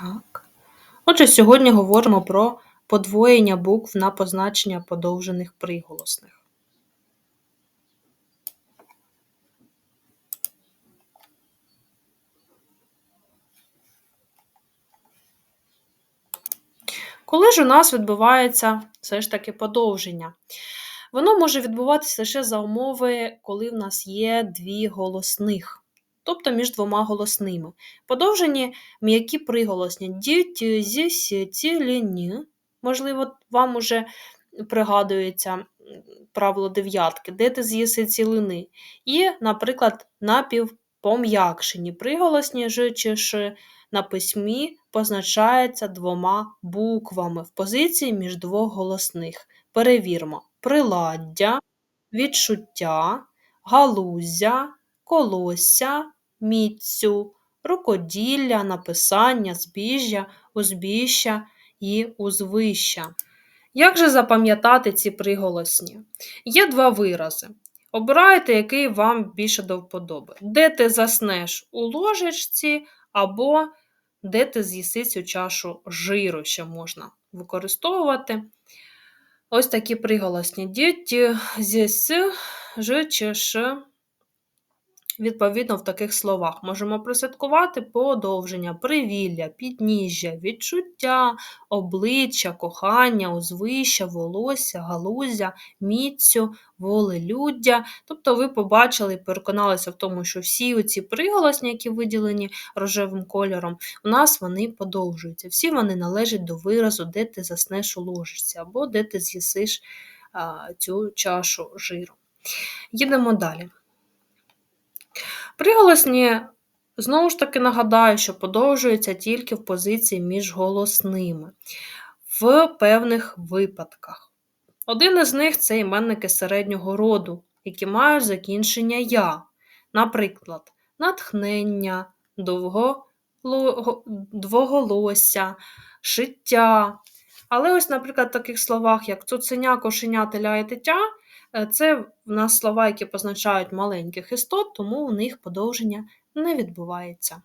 Так. Отже, сьогодні говоримо про подвоєння букв на позначення подовжених приголосних. Коли ж у нас відбувається все ж таки подовження? Воно може відбуватися лише за умови, коли в нас є дві голосних, тобто між двома голосними. Подовжені м'які приголосні ді, ті, зі, сі, ті, лі, ні. Можливо, вам уже пригадується правило дев'ятки, де ти з'їси цілини. І, наприклад, напівпом'якшені приголосні ж чи ш на письмі позначається двома буквами в позиції між двох голосних. Перевірмо: приладдя, відчуття, галузя, колосся, міцю, рукоділля, написання, збіжжя, узбіща і узвища. Як же запам'ятати ці приголосні? Є два вирази. Обирайте, який вам більше до вподоби. Де ти заснеш у ложечці, або де ти з'їси цю чашу жиру, ще можна використовувати. Ось такі приголосні. Діти з'їси, ж, чи, ш відповідно в таких словах. Можемо прослідкувати подовження, привілля, підніжжя, відчуття, обличчя, кохання, узвища, волосся, галузя, міцю, волелюддя. Тобто ви побачили і переконалися в тому, що всі оці приголосні, які виділені рожевим кольором, у нас вони подовжуються. Всі вони належать до виразу, де ти заснеш у ложечці, або де ти з'їсиш цю чашу жиру. Їдемо далі. Приголосні, знову ж таки, нагадаю, що подовжуються тільки в позиції між голосними в певних випадках. Один із них це іменники середнього роду, які мають закінчення я. Наприклад, натхнення, двоголосся, шиття. Але ось, наприклад, в таких словах, як цуценя, кошеня, теля і Е, це в нас слова, які позначають маленьких істот, тому у них подовження не відбувається.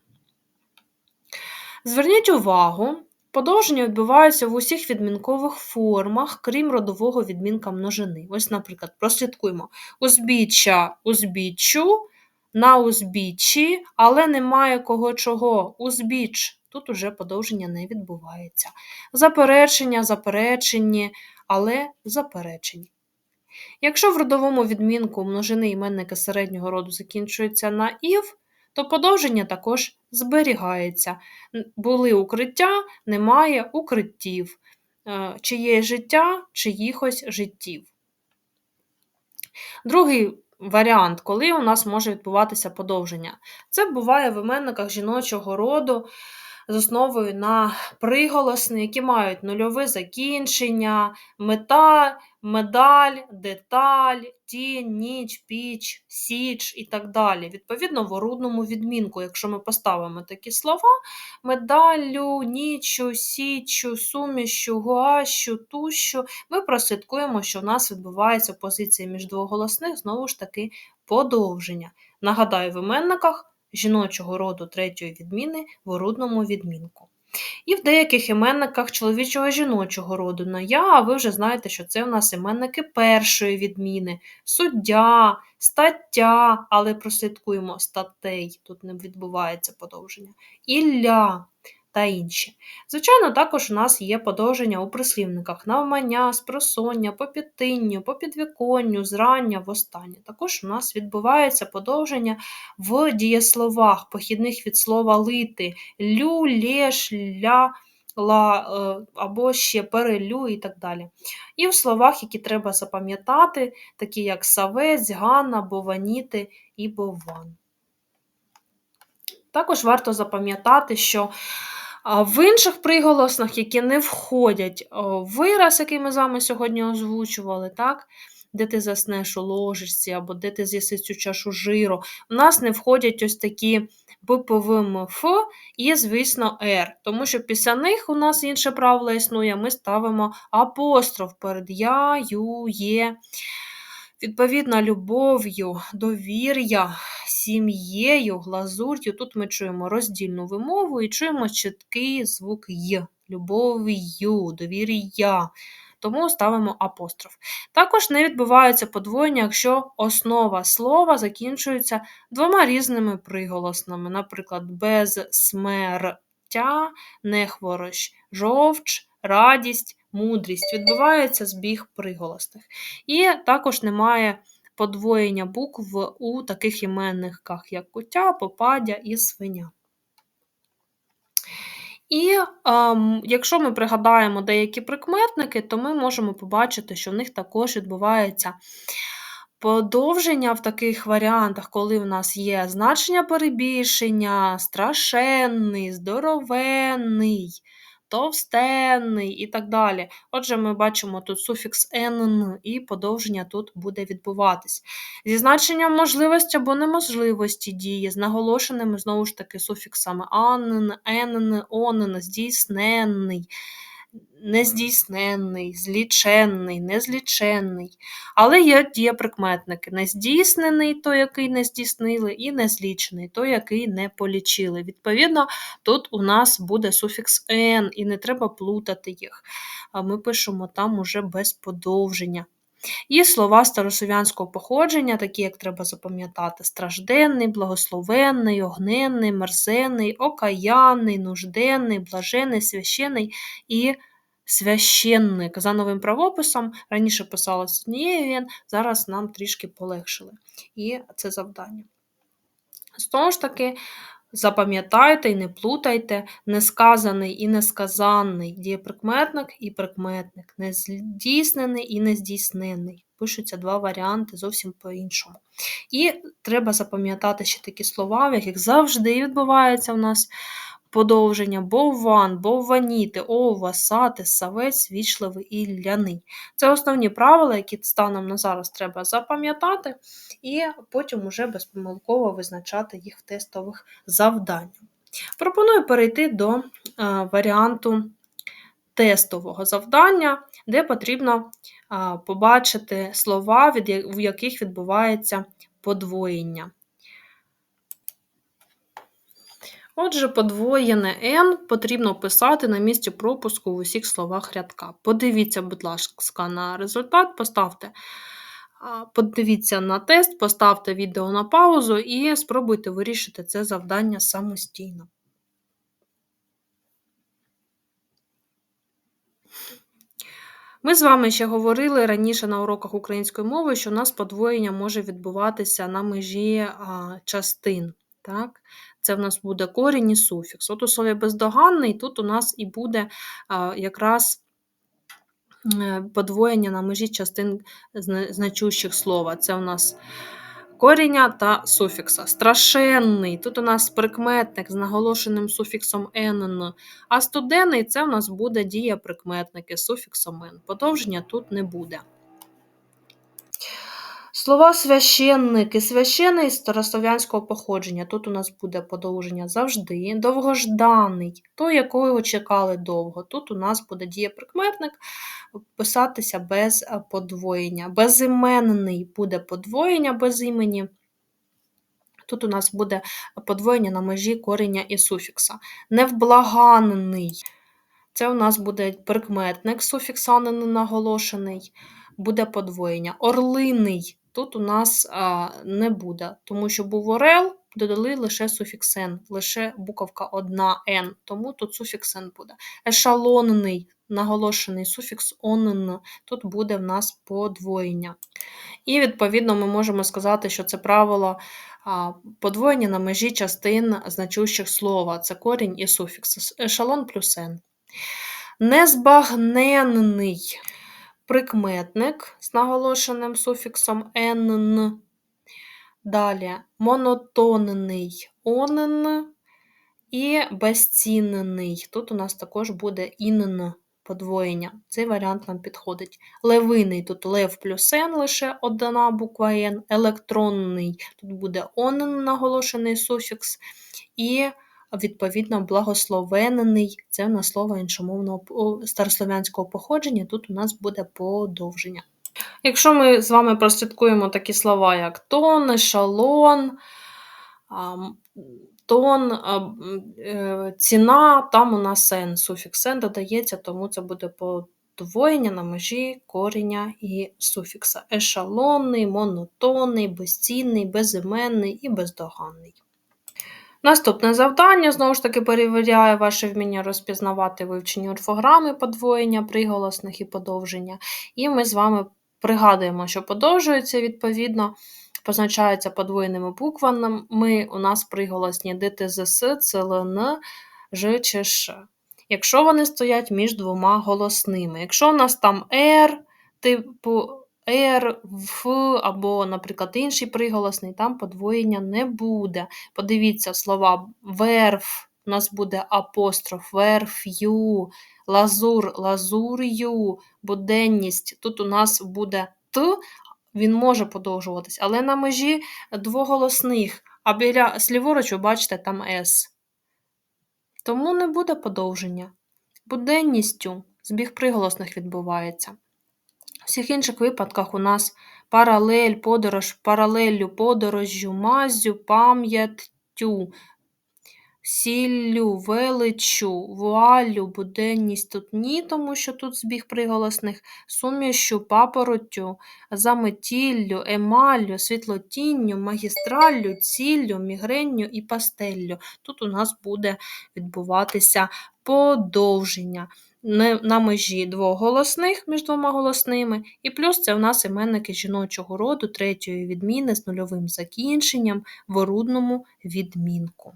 Зверніть увагу, подовження відбуваються в усіх відмінкових формах, крім родового відмінка множини. Ось, наприклад, прослідкуємо узбіччя узбіччю, на узбіччі, але немає кого чого. Узбіч. Тут уже подовження не відбувається. Заперечення, заперечені, але заперечені. Якщо в родовому відмінку множини іменника середнього роду закінчується на ів, то подовження також зберігається. Були укриття, немає укриттів, е, чиє життя, чиїхось життів. Другий варіант, коли у нас може відбуватися подовження. Це буває в іменниках жіночого роду з основою на приголосні, які мають нульове закінчення, мета, медаль, деталь, тінь, ніч, піч, січ і так далі. Відповідно, в орудному відмінку, якщо ми поставимо такі слова: медаллю, нічу, січу, суміщу, гуащу, тущу, ми прослідкуємо, що в нас відбувається позиція між двоголосних, знову ж таки, подовження. Нагадаю, в іменниках жіночого роду третьої відміни в орудному відмінку. І в деяких іменниках чоловічого жіночого роду на я, а ви вже знаєте, що це у нас іменники першої відміни, суддя, стаття, але прослідкуємо статей, тут не відбувається подовження. Ілля, та інші. Звичайно, також у нас є подовження у прислівниках навмання, спросоння, по підтинню, по підвіконню, зрання, востаннє. Також у нас відбувається подовження в дієсловах, похідних від слова лити, лю, лєш, ля. Ла, е, або ще перелю і так далі. І в словах, які треба запам'ятати, такі як савець, ганна, бованіти і бован. Також варто запам'ятати, що в інших приголоснах, які не входять в вираз, який ми з вами сьогодні озвучували, так? де ти заснеш у ложечці, або де ти з'їси цю чашу жиру, у нас не входять ось такі БПВМ Ф і, звісно, Р. Тому що після них у нас інше правило існує, ми ставимо апостроф перед я, ю, є. Відповідно, любов'ю, довір'я, сім'єю, глазур'ю. Тут ми чуємо роздільну вимову і чуємо чіткий звук й. Любов'ю, довір'я. Тому ставимо апостроф. Також не відбувається подвоєння, якщо основа слова закінчується двома різними приголосними, наприклад, без смертя, нехворощ, жовч, радість, мудрість. Відбувається збіг приголосних. І також немає подвоєння букв у таких іменниках, як кутя, попадя і свиня. І ем, якщо ми пригадаємо деякі прикметники, то ми можемо побачити, що в них також відбувається подовження в таких варіантах, коли в нас є значення перебільшення, страшенний, здоровенний, товстенний і так далі. Отже, ми бачимо тут суфікс «н» і подовження тут буде відбуватись. Зі значенням можливості або неможливості дії, з наголошеними знову ж таки суфіксами «ан», «енн», «онн», здійсненний нездійсненний, зліченний, незліченний. Але є дієприкметники. Нездійснений той, який не здійснили, і незлічений той, який не полічили. Відповідно, тут у нас буде суфікс «н», і не треба плутати їх. Ми пишемо там уже без подовження. І слова старослов'янського походження, такі, як треба запам'ятати: стражденний, благословенний, огненний, мерзенний, окаянний, нужденний, блажений, священний і священник. За новим правописом раніше писалось однією він, зараз нам трішки полегшили. І це завдання. Знову ж таки, запам'ятайте і не плутайте, несказаний і несказаний дієприкметник і прикметник, нездійснений і нездійснений. Пишуться два варіанти зовсім по-іншому. І треба запам'ятати ще такі слова, в яких завжди відбувається у нас подовження бовван, бовваніти, ова, сати, савець, вічливий і ляний. Це основні правила, які станом на зараз треба запам'ятати, і потім уже безпомилково визначати їх в тестових завданнях. Пропоную перейти до е, варіанту тестового завдання, де потрібно а, побачити слова, в яких відбувається подвоєння. Отже, подвоєне n потрібно писати на місці пропуску в усіх словах рядка. Подивіться, будь ласка, на результат, поставте. Подивіться на тест, поставте відео на паузу і спробуйте вирішити це завдання самостійно. Ми з вами ще говорили раніше на уроках української мови, що у нас подвоєння може відбуватися на межі частин. Так? Це в нас буде корінь і суфікс. От у слові бездоганний, тут у нас і буде якраз е, подвоєння на межі частин значущих слова. Це у нас коріння та суфікса. Страшенний. Тут у нас прикметник з наголошеним суфіксом «н», а студенний це у нас буде дія прикметники з суфіксом «н». Подовження тут не буде. Слова священник і священий старослов'янського походження. Тут у нас буде подовження завжди. Довгожданий, той, якого чекали довго. Тут у нас буде дієприкметник писатися без е, подвоєння. Безіменний буде подвоєння без імені. Тут у нас буде подвоєння на межі корення і суфікса. Невблаганний. Це у нас буде прикметник суфікса не наголошений, буде подвоєння. Орлиний тут у нас а, не буде, тому що був орел, додали лише суфікс «н», лише буковка одна «н», тому тут суфікс «н» буде. Ешалонний, наголошений суфікс «онн», тут буде в нас подвоєння. І, відповідно, ми можемо сказати, що це правило подвоєння на межі частин значущих слова. Це корінь і суфікс. Ешалон плюс «н». Незбагненний прикметник з наголошеним суфіксом «нн». Далі монотонний онн і безцінний. Тут у нас також буде інн подвоєння. Цей варіант нам підходить. Левиний тут лев плюс Н, лише одна буква Н, електронний тут буде онн наголошений суфікс. І відповідно, благословенний це на слово іншомовного старослов'янського походження, тут у нас буде подовження. Якщо ми з вами прослідкуємо такі слова, як тон, ешалон, тон, е, ціна, там у нас сен, суфікс сен додається, тому це буде подвоєння на межі коріння і суфікса. Ешалонний, монотонний, безцінний, безіменний і бездоганний. Наступне завдання, знову ж таки, перевіряє ваше вміння розпізнавати вивчені орфограми подвоєння, приголосних і подовження. І ми з вами пригадуємо, що подовжується, відповідно, позначається подвоєними буквами. У нас приголосні ДТЗС, ЦЛН, Ж. Якщо вони стоять між двома голосними. Якщо у нас там Р, типу Р, Ф або, наприклад, інший приголосний, там подвоєння не буде. Подивіться слова верф, у нас буде апостроф, верф'ю, лазур, лазур'ю, буденність. Тут у нас буде Т, він може подовжуватись, але на межі двоголосних, а біля сліворуч, ви бачите, там С. Тому не буде подовження. Буденністю збіг приголосних відбувається. У всіх інших випадках у нас паралель, подорож, паралеллю, подорожжю, мазю, пам'яттю, сіллю, величу, вуаллю, буденність тут ні, тому що тут збіг приголосних, сумішу, папороттю, заметіллю, емаллю, світлотінню, магістраллю, ціллю, мігренню і пастеллю. Тут у нас буде відбуватися подовження на межі двох голосних між двома голосними, і плюс це в нас іменники жіночого роду третьої відміни з нульовим закінченням в орудному відмінку.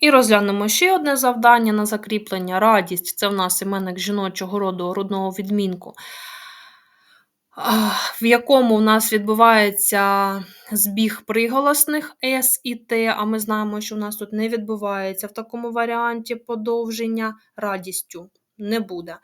І розглянемо ще одне завдання на закріплення. Радість це в нас іменник жіночого роду орудного відмінку в якому у нас відбувається збіг приголосних С і Т, а ми знаємо, що у нас тут не відбувається в такому варіанті подовження радістю не буде.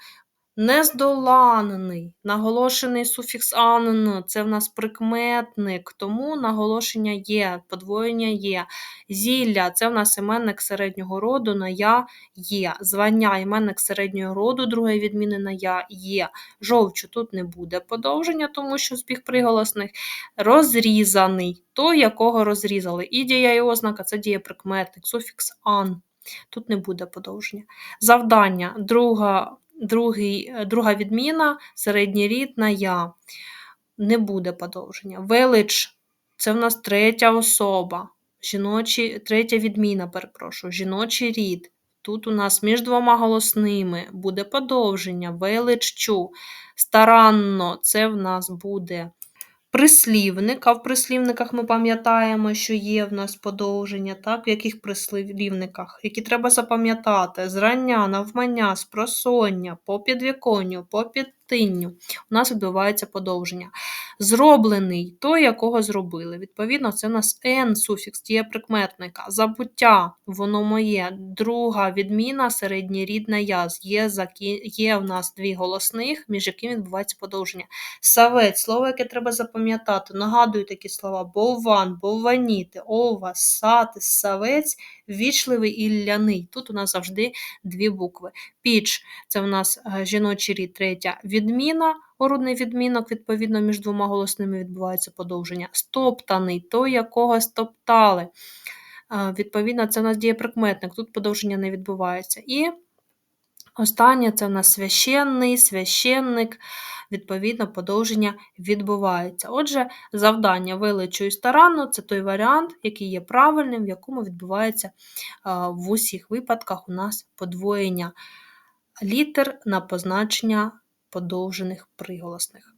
Нездоланний, наголошений суфікс «ан», це в нас прикметник, тому наголошення є, подвоєння є. Зілля це в нас іменник середнього роду на я є. Звання іменник середнього роду, другої відміни на я є. Жовчу тут не буде подовження, тому що збіг приголосних. Розрізаний, той, якого розрізали. І дія і ознака це дієприкметник, суфікс ан. Тут не буде подовження. Завдання, друга другий, е, друга відміна, середній рід я. Не буде подовження. Велич це в нас третя особа. Жіночі, Третя відміна, перепрошую, жіночий рід. Тут у нас між двома голосними буде подовження, величчу. Старанно це в нас буде прислівник, а в прислівниках ми пам'ятаємо, що є в нас подовження, так? в яких прислівниках, які треба запам'ятати: зрання, навмання, спросоння, по підвіконню, по підтинню. У нас відбувається подовження. Зроблений той, якого зробили. Відповідно, це у нас N суфікс дієприкметника. Забуття, воно моє. Друга відміна середньорідна яз. Є є в нас дві голосних, між якими відбувається подовження. Савець, слово, яке треба запам'ятати. Нагадую такі слова: бовван, бовваніти, ова, сати, савець, вічливий і ляний. Тут у нас завжди дві букви. Піч це у нас е, жіночий рід, третя відміна. Орудний відмінок, відповідно, між двома голосними відбувається подовження. Стоптаний, той, якого стоптали. Відповідно, це у нас дієприкметник, тут подовження не відбувається. І останнє це у нас священний, священник, відповідно, подовження відбувається. Отже, завдання величу і старанно це той варіант, який є правильним, в якому відбувається в усіх випадках у нас подвоєння літер на позначення подовжених приголосних.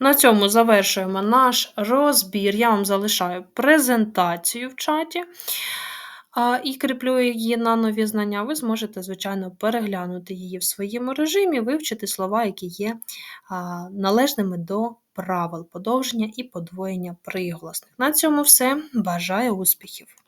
На цьому завершуємо наш розбір. Я вам залишаю презентацію в чаті і кріплю її на нові знання. Ви зможете, звичайно, переглянути її в своєму режимі, вивчити слова, які є належними до правил подовження і подвоєння приголосних. На цьому все. Бажаю успіхів!